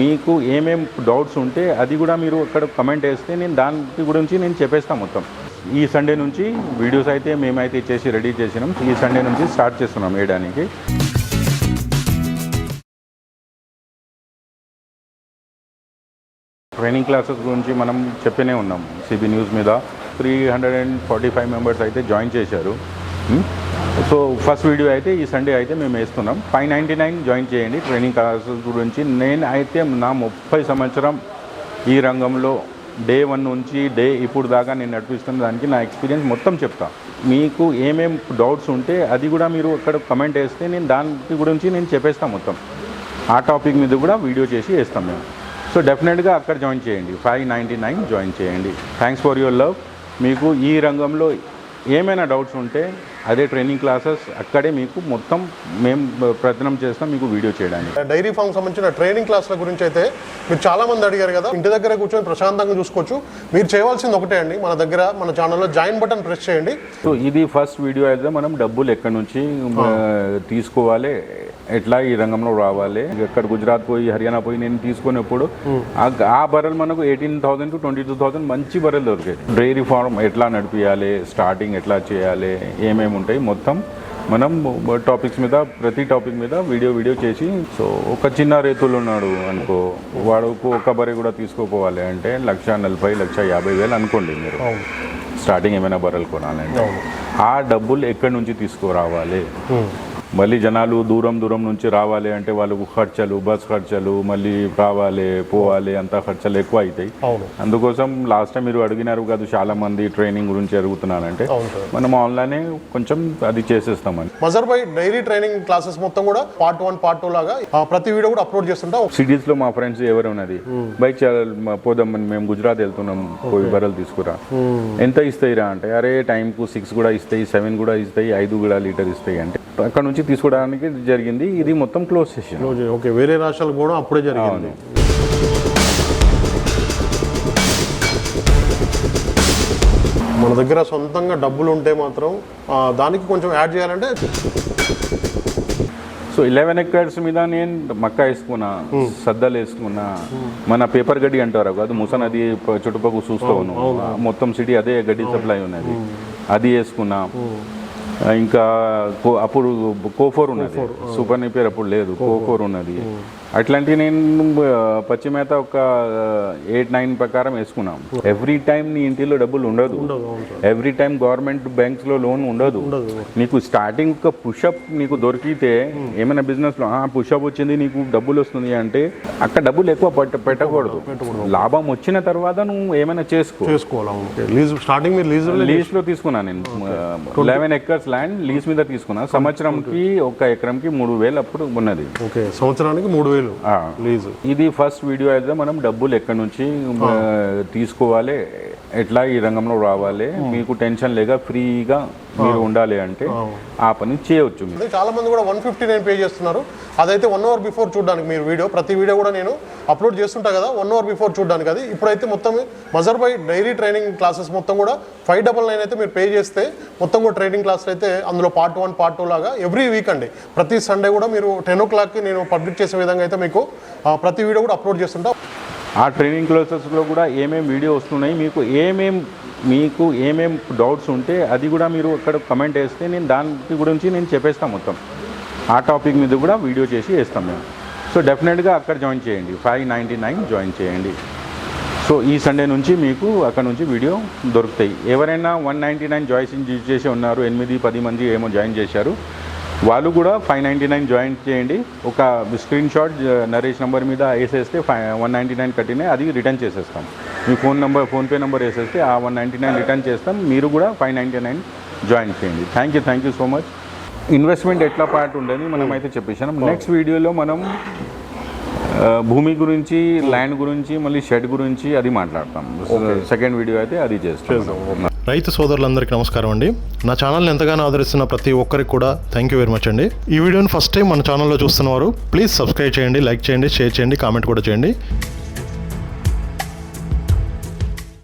మీకు ఏమేం డౌట్స్ ఉంటే అది కూడా మీరు అక్కడ కమెంట్ వేస్తే నేను దాని గురించి నేను చెప్పేస్తాను మొత్తం. ఈ సండే నుంచి వీడియోస్ అయితే మేమైతే చేసి రెడీ చేసినాం. ఈ సండే నుంచి స్టార్ట్ చేస్తున్నాం వేయడానికి. ట్రైనింగ్ క్లాసెస్ గురించి మనం చెప్పనే ఉన్నాం. సిబి న్యూస్ మీద three hundred and forty five members అయితే జాయిన్ చేశారు. సో ఫస్ట్ వీడియో అయితే ఈ సండే అయితే మేము వేస్తున్నాం. ఫైవ్ నైంటీ నైన్ జాయిన్ చేయండి ట్రైనింగ్ క్లాసెస్ గురించి. నేను అయితే నా ముప్పై సంవత్సరం ఈ రంగంలో డే వన్ నుంచి డే ఇప్పుడు దాకా నేను నడిపిస్తున్న దానికి నా ఎక్స్పీరియన్స్ మొత్తం చెప్తా. మీకు ఏమేం డౌట్స్ ఉంటే అది కూడా మీరు అక్కడ కమెంట్ వేస్తే నేను దాని గురించి నేను చెప్పేస్తాను మొత్తం. ఆ టాపిక్ మీద కూడా వీడియో చేసి వేస్తాం మేము. సో డెఫినెట్గా అక్కడ జాయిన్ చేయండి. ఫైవ్ నైంటీ నైన్ జాయిన్ చేయండి. Thanks for your love. మీకు ఈ రంగంలో ఏమైనా డౌట్స్ ఉంటే అదే ట్రైనింగ్ క్లాసెస్ అక్కడే మీకు మొత్తం మేము ప్రయత్నం చేస్తాం మీకు వీడియో చేయడానికి. డైరీ ఫామ్ సంబంధించిన ట్రైనింగ్ క్లాసుల గురించి అయితే మీరు చాలా మంది అడిగారు కదా. ఇంటి దగ్గర కూర్చొని ప్రశాంతంగా చూసుకోవచ్చు. మీరు చేయవలసింది ఒకటే అండి. మన దగ్గర మన ఛానల్లో జాయిన్ బటన్ ప్రెస్ చేయండి. సో ఇది ఫస్ట్ వీడియో అయితే మనం డబ్బులు ఎక్కడి నుంచి తీసుకోవాలి ఎట్లా ఈ రంగంలో రావాలి? ఎక్కడ గుజరాత్ పోయి హర్యానా పోయి నేను తీసుకున్నప్పుడు ఆ- ఆ బర్రెలు మనకు eighteen thousand to twenty two thousand మంచి బర్రెలు దొరికాయి డైరీ ఫార్మ్ ఎట్లా నడిపియాలి? స్టార్టింగ్ ఎట్లా చేయాలి? ఏమేమి ఉంటాయి? మొత్తం మనం టాపిక్స్ మీద ప్రతి టాపిక్ మీద వీడియో వీడియో చేసి సో ఒక చిన్న రైతులు ఉన్నాడు అనుకో వాడుకు ఒక బర్రె కూడా తీసుకోపోవాలి అంటే లక్ష నలభై లక్ష యాభై వేలు అనుకోండి మీరు. స్టార్టింగ్ ఏమైనా బర్రెలు కొనాలంటే. ఆ డబ్బులు ఎక్కడి నుంచి తీసుకురావాలి? మళ్ళీ జనాలు దూరం దూరం నుంచి రావాలి అంటే వాళ్ళకు ఖర్చులు బస్ ఖర్చులు మళ్ళీ రావాలి పోవాలి అంతా ఖర్చులు ఎక్కువ అవుతాయి. అందుకోసం లాస్ట్ టైం మీరు అడిగినారు కదా చాలా మంది ట్రైనింగ్ గురించి అడుగుతున్నారంటే సార్. మనం ఆన్లైనే కొంచెం అది చేసేస్తామని. మజర్ బై డైరీ ట్రైనింగ్ క్లాసెస్ మొత్తం కూడా పార్ట్ వన్ పార్ట్ టూ లాగా ప్రతి వీడియో కూడా అప్లోడ్ చేస్తుంటాం? సిటీస్లో మా ఫ్రెండ్స్ ఎవరు ఉన్నది? బైక్ పోదామని మేము గుజరాత్ వెళ్తున్నాం పోయి బర్రెలు తీసుకురా. ఎంత ఇస్తాయిరా అంటే అరే టైంకు సిక్స్ కూడా ఇస్తాయి సెవెన్ కూడా ఇస్తాయి ఐదు కూడా లీటర్ ఇస్తాయి అంటే అక్కడ నుంచి తీసుకోవడానికి జరిగింది. ఇది మొత్తం క్లోజ్ సెషన్. ఓకే వేరే రాష్ట్రాలకు కూడా అప్పుడే జరిగింది. మన దగ్గర సొంతంగా డబ్బులు ఉంటే మాత్రం దానికి కొంచెం యాడ్ చేయాలంటే సో ఇలెవెన్ ఎకర్స్ మీద నేను మక్క వేసుకున్నా సద్దలు వేసుకున్నా మన పేపర్ గడ్డి అంటారు కాదు ముస నది ప- చుట్టుపక్కల చూస్తూ ఉన్నాం. మొత్తం సిటీ అదే గడ్డి సప్లై ఉన్నది. అది వేసుకున్నా. ఇంకా అప్పుడు కోఫోర్ ఉన్నది. సూపర్ నీ పేరు అప్పుడు లేదు. కోఫోర్. ఉన్నది. అట్లాంటి నేను పచ్చి మేత ఒక ఎయిట్ నైన్ ప్రకారం వేసుకున్నాం. ఎవ్రీ టైం నీ ఇంటిలో డబ్బులు ఉండదు. ఎవ్రీ టైం గవర్నమెంట్ బ్యాంక్స్లో లోన్ ఉండదు. నీకు స్టార్టింగ్ ఒక పుషప్ నీకు దొరికితే ఏమైనా బిజినెస్లో పుషప్ వచ్చింది నీకు డబ్బులు వస్తుంది అంటే అక్కడ డబ్బులు ఎక్కువ పెట్ట పెట్టకూడదు. లాభం వచ్చిన తర్వాత నువ్వు ఏమైనా చేసుకో. చేసుకోవాలి లీజ్ స్టార్టింగ్ లీజ్ లీజ్లో తీసుకున్నా నేను. లెవెన్ ఎకర్స్ ల్యాండ్ లీజ్ మీద తీసుకున్నా. సంవత్సరంకి ఒక ఎకరంకి మూడు వేలు అప్పుడు ఉన్నది. సంవత్సరానికి మూడు వేలు ఆ. లీజ్ ఇది ఫస్ట్ వీడియో అయితే మనం డబ్బులు ఎక్కడి నుంచి తీసుకోవాలి ఎట్లా ఈ రంగంలో రావాలి? మీకు టెన్షన్ లేక ఫ్రీగా మీరు ఉండాలి అంటే ఆ పని చేయవచ్చు మీరు. చాలా మంది కూడా వన్ ఫిఫ్టీ నైన్ పే చేస్తున్నారు. అదైతే వన్ అవర్ బిఫోర్ చూడడానికి మీరు వీడియో ప్రతి వీడియో కూడా నేను అప్లోడ్ చేస్తుంటా కదా వన్ అవర్ బిఫోర్ చూడడానికి అది. ఇప్పుడైతే మొత్తం మజర్ బై డైరీ ట్రైనింగ్ క్లాసెస్ మొత్తం కూడా ఫైవ్ డబల్ నైన్ అయితే మీరు పే చేస్తే మొత్తం కూడా ట్రైనింగ్ క్లాసులు అయితే అందులో పార్ట్ వన్ పార్ట్ టూ లాగా ఎవ్రీ వీక్ అండి. ప్రతి సండే కూడా మీరు టెన్ ఓ క్లాక్కి నేను పబ్లిక్ చేసే విధంగా అయితే మీకు ప్రతి వీడియో కూడా అప్లోడ్ చేస్తుంటా. ఆ ట్రైనింగ్ క్లాసెస్లో కూడా ఏమేమి వీడియో వస్తున్నాయి మీకు ఏమేం మీకు ఏమేం డౌట్స్ ఉంటే అది కూడా మీరు అక్కడ కమెంట్ వేస్తే నేను దాని గురించి నేను చెప్పేస్తాను మొత్తం. ఆ టాపిక్ మీద కూడా వీడియో చేసి వేస్తాం మేము. సో డెఫినెట్గా అక్కడ జాయిన్ చేయండి ఫైవ్ నైంటీ నైన్ జాయిన్ చేయండి. సో ఈ సండే నుంచి మీకు అక్కడ నుంచి వీడియో దొరుకుతాయి. ఎవరైనా వన్ నైంటీ నైన్ జాయిన్ చేసి ఉన్నారు ఎనిమిది పది మంది ఏమో జాయిన్ చేశారు వాళ్ళు కూడా ఫైవ్ నైంటీ నైన్ జాయిన్ చేయండి. ఒక స్క్రీన్ షాట్ నరేష్ నెంబర్ మీద వేసేస్తే ఫైవ్ వన్ నైంటీ నైన్ కట్టినే అది రిటర్న్ చేసేస్తాం. మీ ఫోన్ నెంబర్ ఫోన్పే నెంబర్ వేసేస్తే ఆ వన్ నైంటీ నైన్ రిటర్న్ చేస్తాం. మీరు కూడా ఫైవ్ నైంటీ నైన్ జాయిన్ చేయండి. Thank you thank you so much investment ఎట్లా పార్ట్ ఉండని మనం అయితే చెప్పేసాం నెక్స్ట్ వీడియోలో మనం భూమి గురించి ల్యాండ్ గురించి మళ్ళీ షెడ్ గురించి అది మాట్లాడతాం. సెకండ్ వీడియో అయితే అది చేస్తాం. రైతు సోదరులందరికీ నమస్కారం అండి. నా ఛానల్ని ఎంతగానో ఆదరిస్తున్న ప్రతి ఒక్కరికి కూడా థ్యాంక్ యూ వెరీ మచ్ అండి. ఈ వీడియోని ఫస్ట్ టైం మన ఛానల్లో చూస్తున్నవారు ప్లీజ్ సబ్స్క్రైబ్ చేయండి లైక్ చేయండి షేర్ చేయండి కామెంట్ కూడా చేయండి.